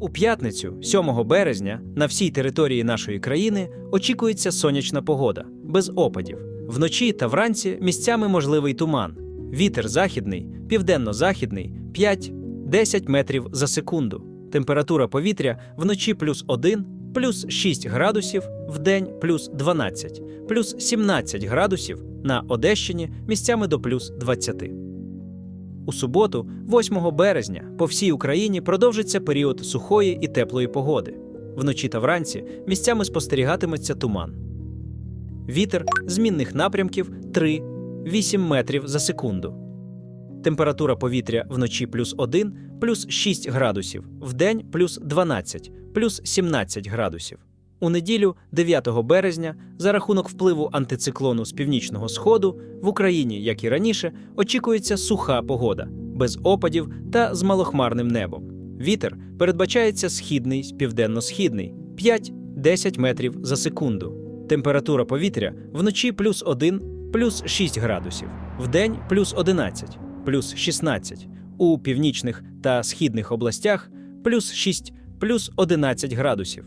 У п'ятницю, 7 березня, на всій території нашої країни очікується сонячна погода, без опадів. Вночі та вранці місцями можливий туман. Вітер західний, південно-західний 5-10 метрів за секунду. Температура повітря вночі плюс 1, плюс 6 градусів, вдень плюс 12, плюс 17 градусів на Одещині місцями до плюс 20. У суботу, 8 березня, по всій Україні продовжиться період сухої і теплої погоди. Вночі та вранці місцями спостерігатиметься туман. Вітер змінних напрямків 3-8 метрів за секунду. Температура повітря вночі плюс 1, плюс 6 градусів, вдень плюс 12, плюс 17 градусів. У неділю, 9 березня, за рахунок впливу антициклону з північного сходу в Україні, як і раніше, очікується суха погода, без опадів та з малохмарним небом. Вітер передбачається східний, південно-східний 5-10 метрів за секунду. Температура повітря вночі плюс 1, плюс 6 градусів, вдень плюс 11, плюс 16, у північних та східних областях плюс 6, плюс 11 градусів.